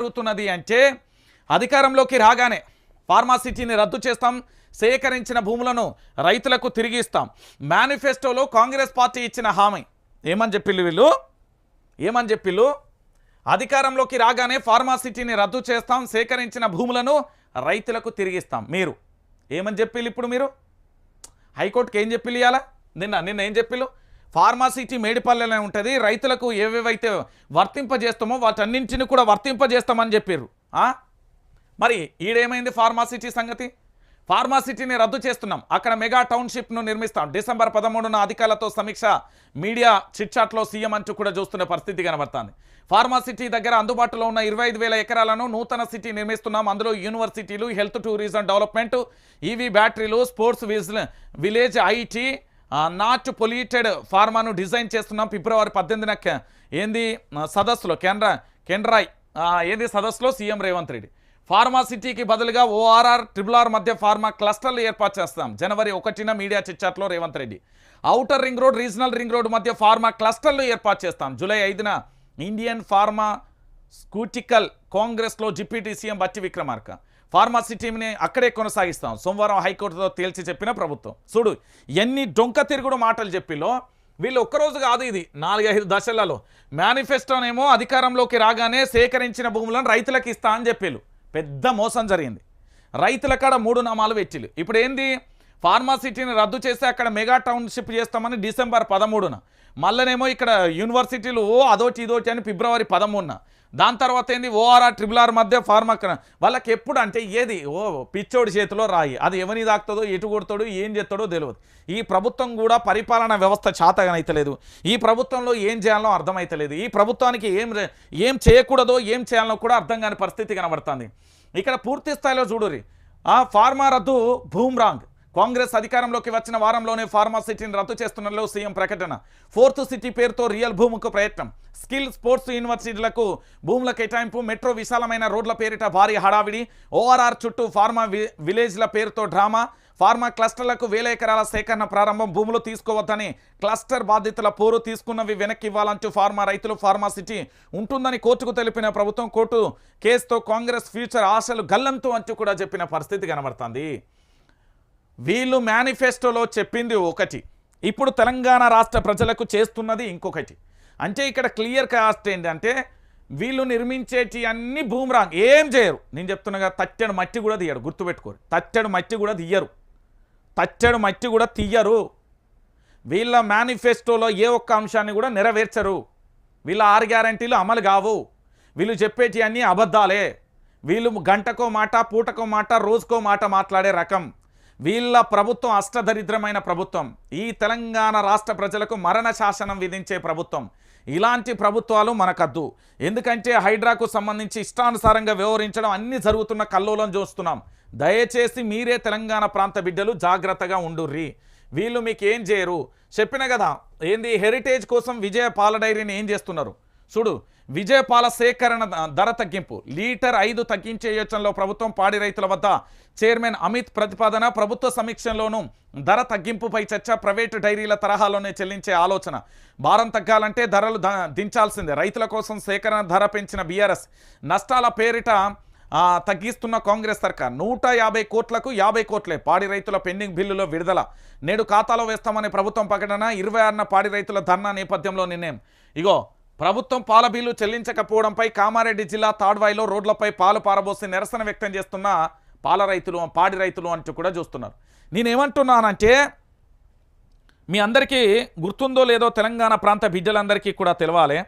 జరుగుతున్నది అంటే అధికారంలోకి రాగానే ఫార్మాసిటీని రద్దు చేస్తాం సేకరించిన భూములను రైతులకు తిరిగి ఇస్తాం. మేనిఫెస్టోలో కాంగ్రెస్ పార్టీ ఇచ్చిన హామీ. ఏమని చెప్పిల్లు వీళ్ళు? ఏమని చెప్పిల్లు? అధికారంలోకి రాగానే ఫార్మాసిటీని రద్దు చేస్తాం సేకరించిన భూములను రైతులకు తిరిగిస్తాం మీరు. ఏమని చెప్పిల్లు ఇప్పుడు మీరు? హైకోర్టుకి ఏం చెప్పిల్లు ఇవాళ నిన్న నిన్న ఏం చెప్పిల్లు? ఫార్మాసిటీ మేడిపల్లెలో ఉంటుంది? రైతులకు ఏవేవైతే వర్తింపజేస్తామో వాటన్నింటిని కూడా వర్తింపజేస్తామని చెప్పారు మరి ఈడేమైంది ఫార్మాసిటీ సంగతి? ఫార్మాసిటీని రద్దు చేస్తున్నాం. అక్కడ మెగా టౌన్షిప్ను నిర్మిస్తాం. డిసెంబర్ పదమూడున అధికారులతో సమీక్ష మీడియా చిట్చాట్లో సీఎం అంటూ కూడా చూస్తున్న పరిస్థితి కనబడుతుంది. ఫార్మాసిటీ దగ్గర అందుబాటులో ఉన్న ఇరవై ఐదు వేల ఎకరాలను నూతన సిటీ నిర్మిస్తున్నాం. అందులో యూనివర్సిటీలు హెల్త్ టూరిజం డెవలప్మెంట్ ఈవీ బ్యాటరీలు స్పోర్ట్స్ విజ్ విలేజ్ ఐటీ నాట్ పొల్యూటెడ్ ఫార్మాను డిజైన్ చేస్తున్నాం. ఫిబ్రవరి పద్దెనిమిదిన ఏంది? సదస్సులో కేంద్ర కేంద్రాయ్ ఆ, ఏంది సదస్సులో? సీఎం రేవంత్ రెడ్డి. ఫార్మా సిటీకి బదులుగా ఓఆర్ఆర్ ట్రిపుల్ ఆర్ మధ్య ఫార్మా క్లస్టర్లు ఏర్పాటు చేస్తాం. జనవరి ఒకటిన media చిట్చాట్లో Revanth Reddy. Outer ring road regional ring road మధ్య ఫార్మా క్లస్టర్లు ఏర్పాటు చేస్తాం. జూలై ఐదున ఇండియన్ ఫార్మా స్కూటికల్ కాంగ్రెస్లో డిప్యూటీ సీఎం బట్టి విక్రమార్క. ఫార్మాసిటీని అక్కడే కొనసాగిస్తాం. సోమవారం హైకోర్టుతో తేల్చి చెప్పిన ప్రభుత్వం. చూడు ఎన్ని డొంక తిరుగుడు మాటలు చెప్పిలో వీళ్ళు ఒక్కరోజు కాదు ఇది నాలుగైదు దశలలో. మేనిఫెస్టోనేమో అధికారంలోకి రాగానే సేకరించిన భూములను రైతులకు ఇస్తా అని చెప్పిళ్ళు. పెద్ద మోసం జరిగింది. రైతుల కాడ మూడు నామాలు పెట్టిలు ఇప్పుడు ఏంది? ఫార్మాసిటీని రద్దు చేస్తే అక్కడ మెగా టౌన్షిప్ చేస్తామని డిసెంబర్ పదమూడున. మళ్ళనేమో ఇక్కడ యూనివర్సిటీలు ఓ అదోటి ఇదోటి అని ఫిబ్రవరి పదమూడున. దాని తర్వాత ఏంది? ఓఆర్ఆర్ ట్రిపుల్ ఆర్ మధ్య ఫార్మా వాళ్ళకి ఎప్పుడు అంటే ఏది? ఓ పిచ్చోడి చేతిలో రాయి. అది ఎవరిని దాక్తుందో ఎటు కొడతాడో ఏం చేస్తాడో తెలియదు ఈ ప్రభుత్వం కూడా పరిపాలన వ్యవస్థ చాతగానైతలేదు. ఈ ప్రభుత్వంలో ఏం చేయాలో అర్థమైతలేదు. ఈ ప్రభుత్వానికి ఏం ఏం చేయకూడదో ఏం చేయాలో కూడా అర్థం కాని పరిస్థితి కనబడుతుంది. ఇక్కడ పూర్తి స్థాయిలో చూడురి ఆ ఫార్మా రద్దు భూమ్రాంగ్ కాంగ్రెస్ అధికారంలోకి వచ్చిన వారంలోనే ఫార్మా సిటీని రద్దు చేస్తున్నలో సీఎం ప్రకటన. ఫోర్త్ సిటీ పేరుతో రియల్ భూముకు ప్రయత్నం. స్కిల్ స్పోర్ట్స్ యూనివర్సిటీలకు భూముల కేటాయింపు మెట్రో విశాలమైన రోడ్ల పేరిట భారీ హడావిడి ఓఆర్ఆర్ చుట్టూ ఫార్మా వి- విలేజ్ల పేరుతో డ్రామా. ఫార్మా క్లస్టర్లకు వేల ఎకరాల సేకరణ ప్రారంభం భూములు తీసుకోవద్దని క్లస్టర్ బాధితుల పోరు తీసుకున్నవి వెనక్కి ఇవ్వాలంటూ ఫార్మా రైతులు ఫార్మాసిటీ ఉంటుందని కోర్టుకు తెలిపిన ప్రభుత్వం కోర్టు కేసుతో కాంగ్రెస్ ఫ్యూచర్ ఆశలు గల్లంతు అంటూ కూడా చెప్పిన పరిస్థితి కనబడుతుంది. వీళ్ళు మేనిఫెస్టోలో చెప్పింది ఒకటి. ఇప్పుడు తెలంగాణ రాష్ట్ర ప్రజలకు చేస్తున్నది ఇంకొకటి. అంటే ఇక్కడ క్లియర్ కాస్ట్ ఏంటంటే వీళ్ళు నిర్మించేటి అన్ని భూమ్రాంగ్ ఏం చేయరు. నేను చెప్తున్నాగా తట్టెడు మట్టి కూడా తీయరు గుర్తుపెట్టుకోరు. తట్టెడు మట్టి కూడా తీయరు. తట్టెడు మట్టి కూడా తీయరు. వీళ్ళ మేనిఫెస్టోలో ఏ ఒక్క అంశాన్ని కూడా నెరవేర్చరు. వీళ్ళ ఆరు గ్యారంటీలు అమలు కావు. వీళ్ళు చెప్పేటి అన్నీ అబద్ధాలే. వీళ్ళు గంటకో మాట పూటకో మాట రోజుకో మాట మాట్లాడే రకం. వీళ్ళ ప్రభుత్వం అష్టదరిద్రమైన ప్రభుత్వం. ఈ తెలంగాణ రాష్ట్ర ప్రజలకు మరణ శాసనం విధించే ప్రభుత్వం. ఇలాంటి ప్రభుత్వాలు మనకద్దు. ఎందుకంటే హైడ్రాకు సంబంధించి ఇష్టానుసారంగా వ్యవహరించడం అన్ని జరుగుతున్న కల్లోలం చూస్తున్నాం దయచేసి మీరే తెలంగాణ ప్రాంత బిడ్డలు జాగ్రత్తగా ఉండుర్రి. వీళ్ళు మీకు ఏం చేయరు? చెప్పిన కదా ఏంది హెరిటేజ్ కోసం విజయ పాల డైరీని ఏం చేస్తున్నారు? చూడు విజయపాల సేకరణ ధర తగ్గింపు. లీటర్ ఐదు తగ్గించే యోచనలో ప్రభుత్వం పాడి రైతుల వద్ద చైర్మన్ అమిత్ ప్రతిపాదన. ప్రభుత్వ సమీక్షలోనూ ధర తగ్గింపుపై చర్చ. ప్రైవేటు డైరీల తరహాలోనే చెల్లించే ఆలోచన. భారం తగ్గాలంటే ధరలు దించాల్సిందే. రైతుల కోసం సేకరణ ధర పెంచిన బీఆర్ఎస్ నష్టాల పేరిట తగ్గిస్తున్న కాంగ్రెస్ సర్కార్. నూట యాభై కోట్లకు యాభై కోట్లే పాడి రైతుల పెండింగ్ బిల్లులో విడుదల. నేడు ఖాతాలో వేస్తామని ప్రభుత్వం ప్రకటన. ఇరవై ఆరున పాడి రైతుల ధర్నా నేపథ్యంలో నిర్ణయం. ఇగో ప్రభుత్వం పాల బిల్లు చెల్లించకపోవడంపై కామారెడ్డి జిల్లా తాడ్వాయిలో రోడ్లపై పాలు పారబోసి నిరసన వ్యక్తం చేస్తున్న పాల రైతులు పాడి రైతులు అంటూ కూడా చూస్తున్నారు. నేనేమంటున్నానంటే మీ అందరికీ గుర్తుందో లేదో తెలంగాణ ప్రాంత బిడ్డలందరికీ కూడా తెలవాలి.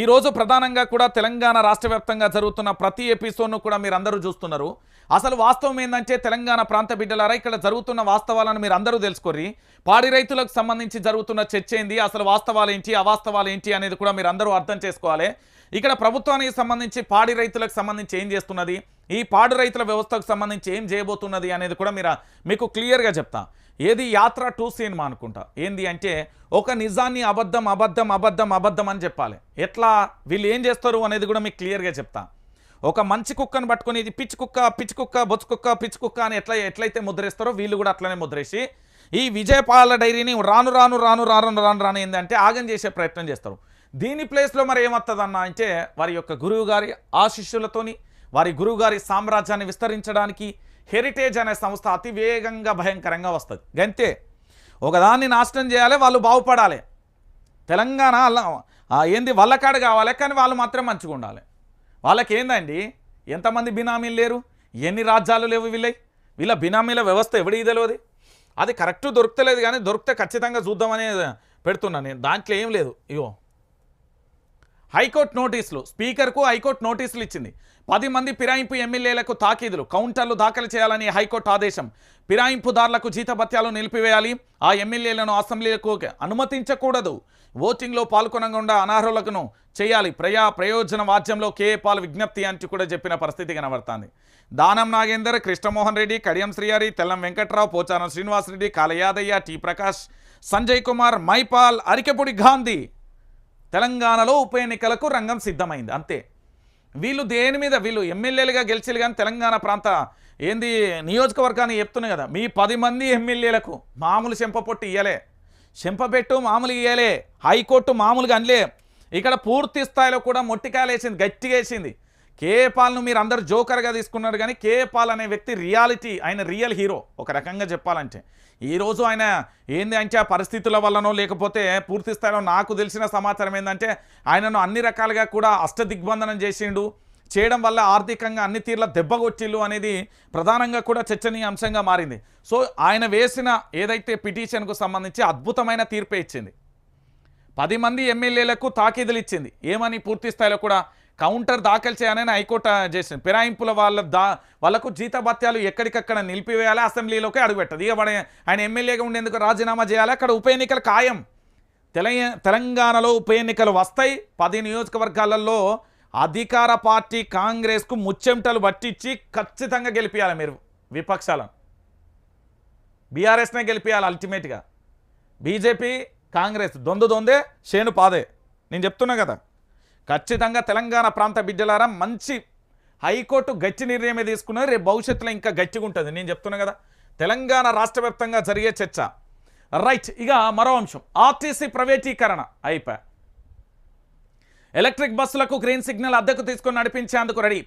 ఈరోజు ప్రధానంగా కూడా తెలంగాణ రాష్ట్ర వ్యాప్తంగా జరుగుతున్న ప్రతి ఎపిసోడ్ను కూడా మీరు అందరూ చూస్తున్నారు. అసలు వాస్తవం ఏంటంటే తెలంగాణ ప్రాంత బిడ్డలారా ఇక్కడ జరుగుతున్న వాస్తవాలను మీరు అందరూ తెలుసుకోర్రి. పాడి రైతులకు సంబంధించి జరుగుతున్న చర్చ ఏంది అసలు వాస్తవాలు ఏంటి అవాస్తవాలు ఏంటి అనేది కూడా మీరు అందరూ అర్థం చేసుకోవాలి. ఇక్కడ ప్రభుత్వానికి సంబంధించి పాడి రైతులకు సంబంధించి ఏం చేస్తున్నది ఈ పాడి రైతుల వ్యవస్థకు సంబంధించి ఏం చేయబోతున్నది అనేది కూడా మీరు మీకు క్లియర్గా చెప్తాను ఏది యాత్ర టూ సినిమా అనుకుంటా. ఏంది అంటే ఒక నిజాన్ని అబద్ధం అబద్ధం అబద్ధం అబద్ధం అని చెప్పాలి. ఎట్లా వీళ్ళు ఏం చేస్తారు అనేది కూడా మీకు క్లియర్గా చెప్తా. ఒక మంచి కుక్కను పట్టుకొని ఇది పిచ్చి కుక్క పిచ్చి కుక్క బొచ్చు కుక్క పిచ్చి కుక్క అని ఎట్లా ఎట్లయితే ముద్రేస్తారో వీళ్ళు కూడా అట్లనే ముద్రేసి ఈ విజయపాల డైరీని రాను రాను రాను రాను రాను రాను ఏంటంటే ఆగం చేసే ప్రయత్నం చేస్తారు. దీని ప్లేస్లో మరి ఏమవుతుందన్న అంటే వారి యొక్క గురువు గారి ఆశిష్యులతోని వారి గురువు గారి సామ్రాజ్యాన్ని విస్తరించడానికి హెరిటేజ్ అనే సంస్థ అతి వేగంగా భయంకరంగా వస్తుంది. గంతే. ఒకదాన్ని నాశనం చేయాలి వాళ్ళు బాగుపడాలి. తెలంగాణ అలా ఏంది వల్లకాడు కావాలి కానీ వాళ్ళు మాత్రం మంచిగా ఉండాలి. వాళ్ళకి ఏందండి ఎంతమంది బినామీలు లేరు? ఎన్ని రాజ్యాలు లేవు వీళ్ళై? వీళ్ళ బినామీల వ్యవస్థ ఎవడి తెలియదు అది కరెక్ట్ దొరుకుతలేదు కానీ దొరికితే ఖచ్చితంగా చూద్దామని పెడుతున్నాను నేను. దాంట్లో ఏం లేదు. ఇగో హైకోర్టు నోటీసులు. స్పీకర్కు హైకోర్టు నోటీసులు ఇచ్చింది. పది మంది ఫిరాయింపు ఎమ్మెల్యేలకు తాకీదులు. కౌంటర్లు దాఖలు చేయాలని హైకోర్టు ఆదేశం. ఫిరాయింపుదారులకు జీతభత్యాలు నిలిపివేయాలి. ఆ ఎమ్మెల్యేలను అసెంబ్లీలకు అనుమతించకూడదు. ఓటింగ్లో పాల్గొనకుండా అనర్హులను చేయాలి. ప్రయా ప్రయోజన వాద్యంలో కేఏ పాల్ విజ్ఞప్తి అంటూ కూడా చెప్పిన పరిస్థితి కనబడుతుంది. దానం నాగేందర్ కృష్ణమోహన్ రెడ్డి కడియం శ్రీహరి తెల్లం వెంకట్రావు పోచారం శ్రీనివాసరెడ్డి కాలయాదయ్య టి ప్రకాష్ సంజయ్ కుమార్ మైపాల్ అరికెపుడి గాంధీ తెలంగాణలో ఉప ఎన్నికలకు రంగం సిద్ధమైంది అంతే. వీళ్ళు దేని మీద వీళ్ళు ఎమ్మెల్యేలుగా గెలిచేలు కానీ తెలంగాణ ప్రాంత ఏంది నియోజకవర్గాన్ని చెప్తున్నాయి కదా. మీ పది మంది ఎమ్మెల్యేలకు మామూలు చెంపపొట్టు ఇయ్యలే. చెంపబెట్టు మామూలు ఇయ్యలే. హైకోర్టు మామూలుగా అనలే. ఇక్కడ పూర్తి స్థాయిలో కూడా మొట్టికాయలు వేసింది గట్టిగా వేసింది. కేపాల్ను మీరు అందరు జోకర్గా తీసుకున్నారు కానీ కేపాల్ అనే వ్యక్తి రియాలిటీ ఆయన రియల్ హీరో. ఒక రకంగా చెప్పాలంటే. ఈరోజు ఆయన ఏంది అంటే ఆ పరిస్థితుల వల్లనో లేకపోతే పూర్తి స్థాయిలో నాకు తెలిసిన సమాచారం ఏంటంటే ఆయనను అన్ని రకాలుగా కూడా అష్టదిగ్బంధనం చేసిండు. చేయడం వల్ల ఆర్థికంగా అన్ని తీర్ల దెబ్బగొట్టిల్లు అనేది ప్రధానంగా కూడా చర్చనీయ అంశంగా మారింది. సో ఆయన వేసిన ఏదైతే పిటిషన్కు సంబంధించి అద్భుతమైన తీర్పే ఇచ్చింది. పది మంది ఎమ్మెల్యేలకు తాకీదులు ఇచ్చింది ఏమని పూర్తి స్థాయిలో కూడా కౌంటర్ దాఖలు చేయాలని హైకోర్టు చేసింది. ఫిరాయింపుల వాళ్ళ దా వాళ్ళకు జీతభత్యాలు ఎక్కడికక్కడ నిలిపివేయాలి అసెంబ్లీలోకి అడుగుపెట్టదు. ఇక ఆయన ఎమ్మెల్యేగా ఉండేందుకు రాజీనామా చేయాలి? అక్కడ ఉప ఎన్నికలు ఖాయం. తెలంగాణలో ఉప ఎన్నికలు వస్తాయి. పది నియోజకవర్గాలలో అధికార పార్టీ కాంగ్రెస్కు ముచ్చెమటలు పట్టించి ఖచ్చితంగా గెలిపించాలి మీరు విపక్షాలను. బీఆర్ఎస్నే గెలిపించాలి అల్టిమేట్గా. బీజేపీ కాంగ్రెస్ దొందు దొందే షేను పాదే. నేను చెప్తున్నా కదా. ఖచ్చితంగా తెలంగాణ ప్రాంత బిడ్డలారా మంచి హైకోర్టు గట్టి నిర్ణయమే తీసుకున్నది రేపు భవిష్యత్తులో ఇంకా గట్టిగా ఉంటుంది నేను చెప్తున్నా కదా తెలంగాణ రాష్ట్ర వ్యాప్తంగా జరిగే చర్చ. రైట్ ఇక మరో అంశం. ఆర్టీసీ ప్రైవేటీకరణ అయిపోయా ఎలక్ట్రిక్ బస్సులకు గ్రీన్ సిగ్నల్ అద్దెకు తీసుకొని నడిపించేందుకు రెడీ.